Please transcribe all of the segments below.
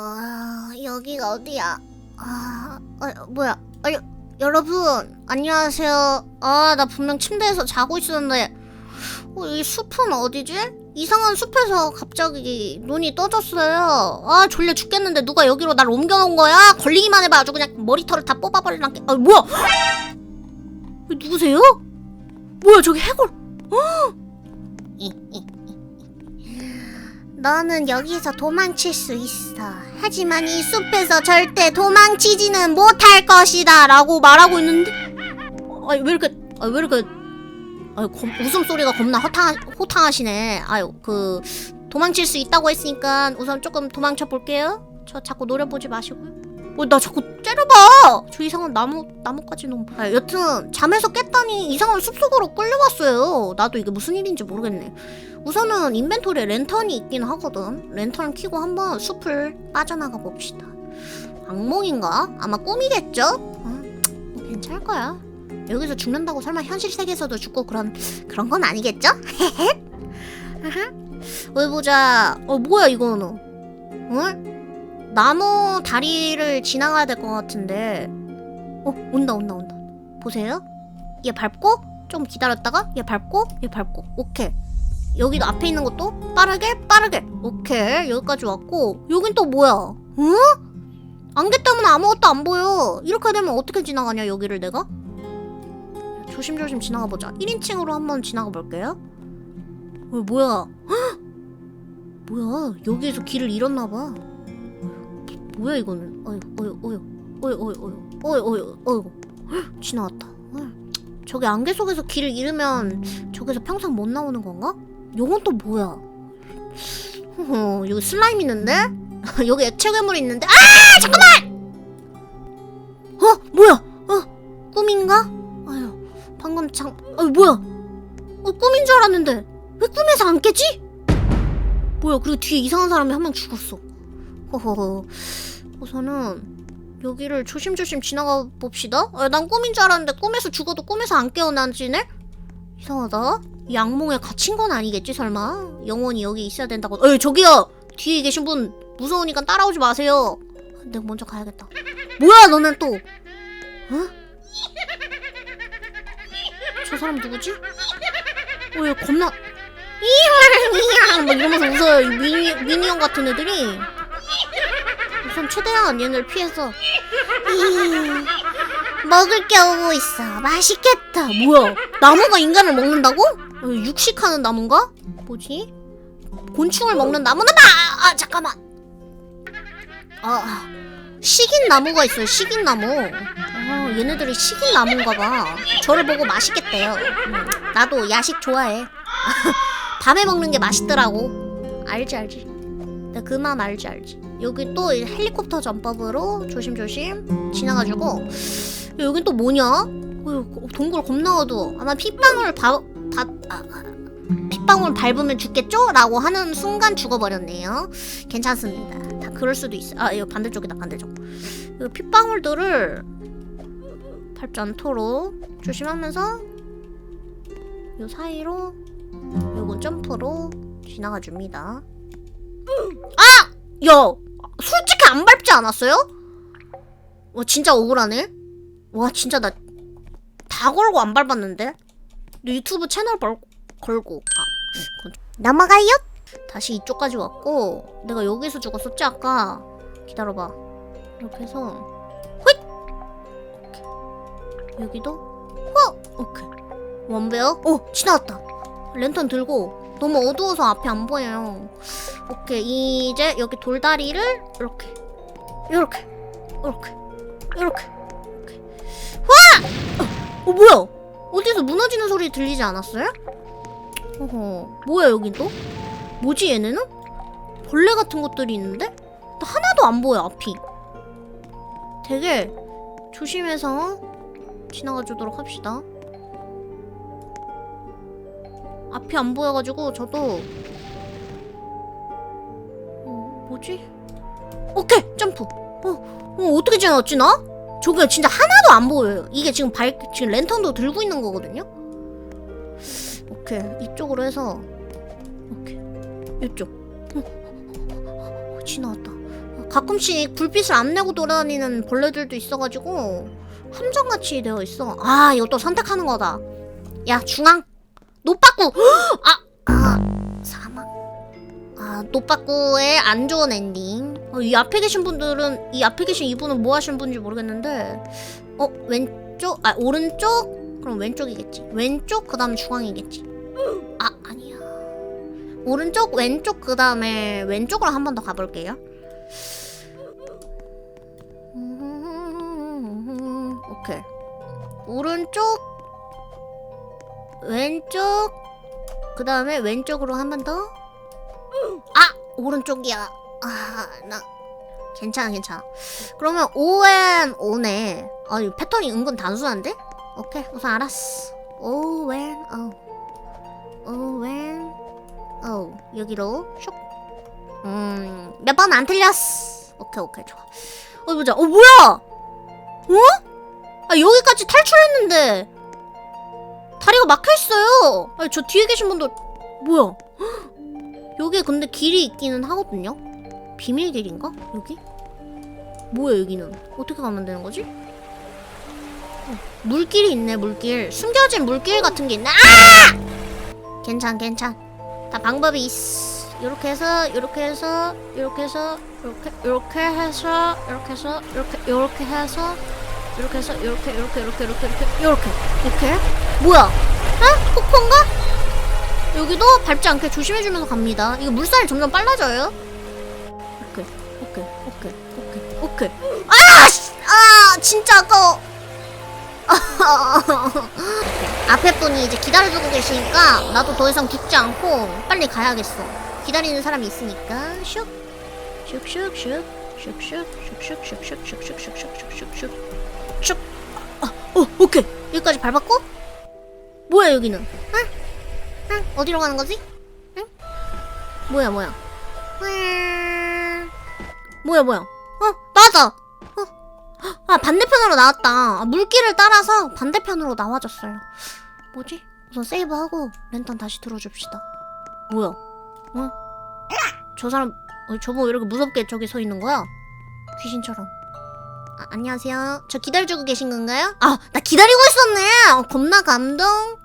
아, 여기가 어디야? 아, 아 뭐야? 아, 여, 여러분, 안녕하세요. 아, 나 분명 침대에서 자고 있었는데, 어, 이 숲은 어디지? 이상한 숲에서 갑자기 눈이 떠졌어요. 아, 졸려 죽겠는데 누가 여기로 날 옮겨놓은 거야? 걸리기만 해봐. 아주 그냥 머리털을 다 뽑아버릴란게. 아, 뭐야? 누구세요? 뭐야, 저기 해골. 너는 여기서 도망칠 수 있어. 하지만 이 숲에서 절대 도망치지는 못할 것이다. 라고 말하고 있는데. 아니, 왜 이렇게, 아, 왜 이렇게, 아유, 검- 웃음소리가 겁나 호탕, 호탕하시네. 아유, 그, 도망칠 수 있다고 했으니까 우선 조금 도망쳐 볼게요. 저 자꾸 노려보지 마시고요. 어, 나 자꾸 째려봐! 저 이상한 나무, 나무까지 너무. 아, 여튼, 잠에서 깼더니 이상한 숲속으로 끌려갔어요. 나도 이게 무슨 일인지 모르겠네. 우선은 인벤토리에 랜턴이 있긴 하거든. 랜턴 켜고 한번 숲을 빠져나가 봅시다. 악몽인가? 아마 꿈이겠죠? 어, 뭐 괜찮을 거야. 여기서 죽는다고 설마 현실 세계에서도 죽고 그런 그런 건 아니겠죠? 어디 보자. 어 뭐야 이거는? 어? 나무 다리를 지나가야 될 것 같은데. 어 온다 온다 온다. 보세요. 얘 밟고 좀 기다렸다가 얘 밟고 얘 밟고 오케이. 여기도 앞에 있는 것도 빠르게 빠르게 오케이 여기까지 왔고 여긴 또 뭐야 응? 안개 때문에 아무것도 안 보여 이렇게 되면 어떻게 지나가냐 여기를 내가 조심조심 지나가 보자 1인칭으로 한번 지나가 볼게요 어, 뭐야 헉! 뭐야 여기에서 길을 잃었나 봐 뭐야 이거는 어휴 어휴 어휴 어휴 어휴 어휴 어휴 어휴 헉, 지나왔다 어휴. 저기 안개 속에서 길을 잃으면 저기서 평생 못 나오는 건가? 요건 또 뭐야? 어, 여기 슬라임 있는데? 여기 액체 괴물 있는데? 아! 잠깐만! 어? 뭐야? 어? 꿈인가? 아유, 방금 장... 아 뭐야? 어, 꿈인 줄 알았는데 왜 꿈에서 안 깨지? 뭐야, 그리고 뒤에 이상한 사람이 한 명 죽었어. 허허허. 우선은 여기를 조심조심 지나가 봅시다. 아, 난 꿈인 줄 알았는데 꿈에서 죽어도 꿈에서 안 깨어나지네? 이상하다. 이 악몽에 갇힌 건 아니겠지 설마? 영원히 여기 있어야 된다고. 에 저기요. 뒤에 계신 분 무서우니까 따라오지 마세요. 내가 먼저 가야겠다. 뭐야 너는 또? 어? 저 사람 누구지? 어, 얘 겁나 이양 막 이러면서 웃어요. 이 미니 미니언 같은 애들이. 우선 최대한 얘네를 피해서 이, 먹을 게 오고 있어. 맛있겠다. 뭐야? 나무가 인간을 먹는다고? 어, 육식하는 나무인가? 뭐지? 곤충을 먹는 나무는 아, 아 잠깐만. 아 식인 나무가 있어요. 식인 나무. 아 얘네들이 식인 나무인가 봐. 저를 보고 맛있겠대요. 음, 나도 야식 좋아해. 밤에 먹는 게 맛있더라고. 알지 알지. 나그 마음 알지 알지. 여기 또 이 헬리콥터 전법으로 조심조심 지나가지고 여긴 또 뭐냐? 어, 동굴 겁나 어두워. 아마 핏방울 바, 바, 아, 아, 핏방울 밟으면 죽겠죠? 라고 하는 순간 죽어버렸네요. 괜찮습니다. 다 그럴 수도 있어. 아, 이거 반대쪽이다, 반대쪽. 이 핏방울들을 밟지 않도록 조심하면서 요 사이로 요건 점프로 지나가 줍니다. 아! 야! 솔직히 안 밟지 않았어요? 와, 진짜 억울하네. 와, 진짜 나 다 걸고 안 밟았는데? 너 유튜브 채널 벌, 걸고 아 넘어가요? 다시 이쪽까지 왔고 내가 여기서 죽었었지 아까 기다려봐 이렇게 해서 휘 오케이. 여기도 어 오케이 원배어 어 지나왔다 랜턴 들고 너무 어두워서 앞이 안 보여요 오케이 이제 여기 돌다리를 이렇게 이렇게 이렇게 이렇게 와 어, 뭐야? 어디서 무너지는 소리 들리지 않았어요? 어허, 뭐야 여긴 또? 뭐지 얘네는? 벌레 같은 것들이 있는데? 나 하나도 안 보여 앞이. 되게 조심해서 지나가 주도록 합시다. 앞이 안 보여가지고 저도 어, 뭐지? 오케이 점프. 어, 어 어떻게 지나갔지 나? 저기가 진짜 하나도 안 보여요. 이게 지금 발 지금 랜턴도 들고 있는 거거든요. 오케이 이쪽으로 해서 오케이 이쪽 어, 지나왔다. 가끔씩 불빛을 안 내고 돌아다니는 벌레들도 있어가지고 함정같이 되어 있어. 아또 선택하는 거다. 야 중앙 노빠꾸. 아 노빠꾸의 안 좋은 엔딩. 어, 이 앞에 계신 분들은 이 앞에 계신 이분은 뭐 하시는 분인지 모르겠는데 어 왼쪽 아 오른쪽 그럼 왼쪽이겠지. 왼쪽 그다음 중앙이겠지. 아 아니야. 오른쪽 왼쪽 그다음에 왼쪽으로 한 번 더 가볼게요. 음, 오케이. 오른쪽 왼쪽 그 다음에 왼쪽으로 한 번 더. 아 오른쪽이야. 아 나 괜찮아 괜찮아. 그러면 오엔 오네. 아 이 패턴이 은근 단순한데? 오케이 우선 알았어. 오웬 오 오웬 오 여기로 슉. 음 몇 번 안 틀렸어. 오케이 오케이 좋아. 어디 보자. 어 뭐야? 어? 아 여기까지 탈출했는데 다리가 막혀 있어요. 아니, 저 뒤에 계신 분들 뭐야? 헉! 여기에 근데 길이 있기는 하거든요. 비밀 길인가? 여기? 뭐야 여기는? 어떻게 가면 되는 거지? 어, 물길이 있네 물길. 숨겨진 물길 같은 게 있네. 아! 괜찮 괜찮. 다 방법이 있어. 이렇게 해서 이렇게 해서 이렇게 해서 이렇게 이렇게 해서 이렇게 해서 이렇게 이렇게 해서 이렇게 해서 이렇게 이렇게 이렇게 이렇게 이렇게 이렇게 뭐야? 어? 코코인가? 여기도 밟지 않게 조심해주면서 갑니다. 이거 물살이 점점 빨라져요. 오케이 오케이 오케이 오케이 오케이. 아! 씨! 아 진짜 아까워. 앞에 분이 이제 기다려주고 계시니까 나도 더 이상 죽지 않고 빨리 가야겠어. 기다리는 사람이 있으니까 슉 슉 슉 슉 슉 슉 슉 슉 슉 슉 슉 슉 슉 슉 슉슉 슉. 아, 어, 오케이. 여기까지 밟았고? 뭐야 여기는? 응? 응? 어디로 가는 거지? 응? 뭐야 뭐야? 응. 뭐야 뭐야? 어, 맞아. 어. 아 반대편으로 나왔다. 아, 물길을 따라서 반대편으로 나와줬어요. 뭐지? 우선 세이브하고 랜턴 다시 들어줍시다. 뭐야? 어? 저 사람 어, 저보고 이렇게 무섭게 저기 서 있는 거야? 귀신처럼. 아, 안녕하세요. 저 기다려주고 계신 건가요? 아, 나 기다리고 있었네. 어, 겁나 감동.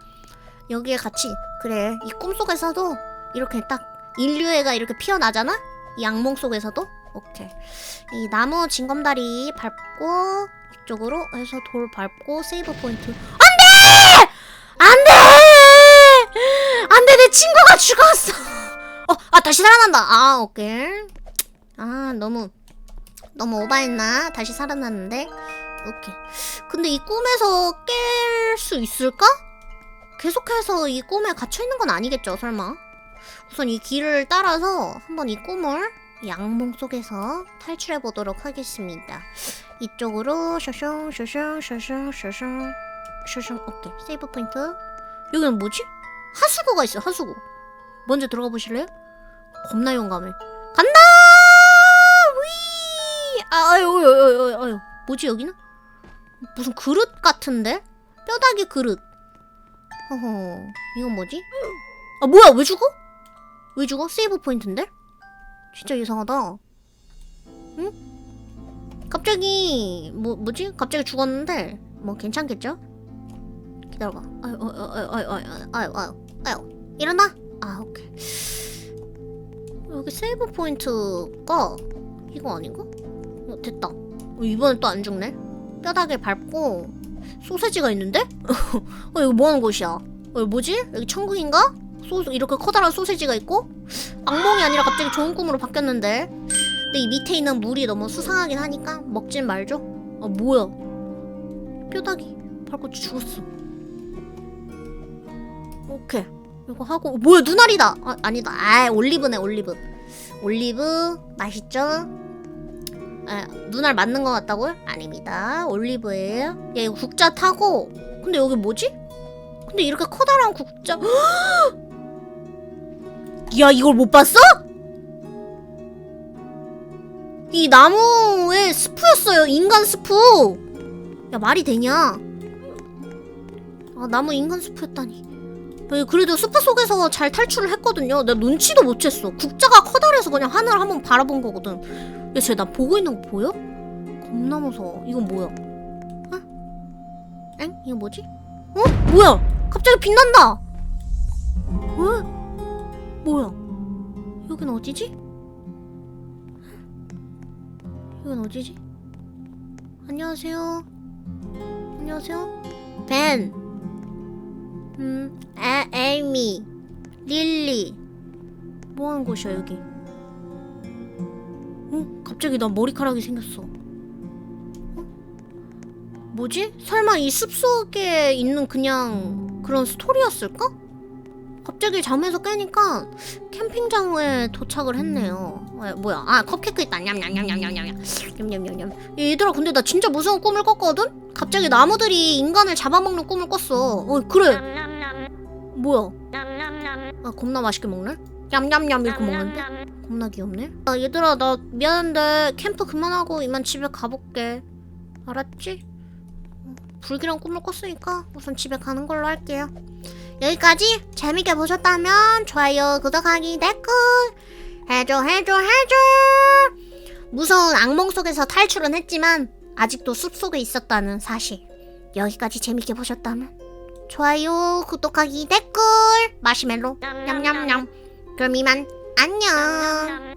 여기에 같이 그래. 이 꿈속에서도 이렇게 딱 인류애가 이렇게 피어나잖아. 이 악몽 속에서도. 오케이. 이 나무 징검다리 밟고 이쪽으로 해서 돌 밟고 세이브 포인트. 안돼! 안돼! 안돼 내 친구가 죽었어. 어, 아 다시 살아난다. 아 오케이. 아 너무 너무 오바했나? 다시 살아났는데. 오케이. 근데 이 꿈에서 깰 수 있을까? 계속해서 이 꿈에 갇혀 있는 건 아니겠죠, 설마? 우선 이 길을 따라서 한번 이 꿈을 이 악몽 속에서 탈출해 보도록 하겠습니다. 이쪽으로 샤숑 샤숑 샤숑 샤숑 샤숑 오케이 세이브 포인트. 여기는 뭐지? 하수구가 있어, 하수구. 먼저 들어가 보실래요? 겁나 용감해. 간다! 위! 아, 아유, 아유, 아유, 아유. 뭐지, 여기는? 무슨 그릇 같은데? 뼈다귀 그릇. 허허, 이건 뭐지? 아, 뭐야, 왜 죽어? 왜 죽어? 세이브 포인트인데? 진짜 이상하다. 응? 갑자기, 뭐, 뭐지? 갑자기 죽었는데, 뭐, 괜찮겠죠? 기다려봐. 아유, 아유, 아유, 아유, 아유, 아유, 아유, 아유. 일어나? 아, 오케이. 여기 세이브 포인트가 이거 아닌가? 어, 됐다. 어, 이번엔 또 안 죽네. 뼈다귀 밟고 소세지가 있는데? 어, 이거 뭐 하는 곳이야? 어, 뭐지? 여기 천국인가? 소, 이렇게 커다란 소세지가 있고? 악몽이 아니라 갑자기 좋은 꿈으로 바뀌었는데? 근데 이 밑에 있는 물이 너무 수상하긴 하니까 먹진 말죠? 아, 뭐야? 뼈다귀 밟고 죽었어. 오케이. 이거 하고 어, 뭐야 눈알이다 아, 아니다 아 올리브네 올리브 올리브 맛있죠 아, 눈알 맞는 것 같다고요? 아닙니다. 올리브예요. 야 이거 국자 타고. 근데 여기 뭐지? 근데 이렇게 커다란 국자. 야 이걸 못 봤어? 이 나무의 스프였어요. 인간 스프. 야 말이 되냐? 아 나무 인간 스프였다니. 그래도 숲 속에서 잘 탈출을 했거든요. 내가 눈치도 못 챘어. 국자가 커다래서 그냥 하늘을 한번 바라본 거거든. 야, 쟤 나 보고 있는 거 보여? 겁나 무서워. 이건 뭐야? 어? 엥? 이거 뭐지? 어? 뭐야? 갑자기 빛난다! 어? 뭐야? 여긴 어디지? 여긴 어디지? 안녕하세요. 안녕하세요. 벤. 음, 에, 에이미. 릴리. 뭐 하는 곳이야, 여기? 어? 갑자기 나 머리카락이 생겼어. 어? 뭐지? 설마 이 숲속에 있는 그냥 그런 스토리였을까? 갑자기 잠에서 깨니까 캠핑장에 도착을 했네요. 아, 뭐야? 아 컵케이크 있다. 냠냠냠냠냠냠. 냠냠냠냠. 얘들아, 근데 나 진짜 무서운 꿈을 꿨거든? 갑자기 나무들이 인간을 잡아먹는 꿈을 꿨어. 어, 그래. 뭐야? 아, 겁나 맛있게 먹네? 냠냠냠 이렇게 먹는데? 겁나 귀엽네. 아, 얘들아, 나 미안한데 캠프 그만하고 이만 집에 가볼게. 알았지? 어, 불길한 꿈을 꿨으니까 우선 집에 가는 걸로 할게요. 여기까지 재밌게 보셨다면 좋아요, 구독하기, 댓글 해줘, 해줘, 해줘. 무서운 악몽 속에서 탈출은 했지만 아직도 숲 속에 있었다는 사실. 여기까지 재밌게 보셨다면 좋아요, 구독하기, 댓글, 마시멜로, 냠냠냠. 그럼 이만 안녕.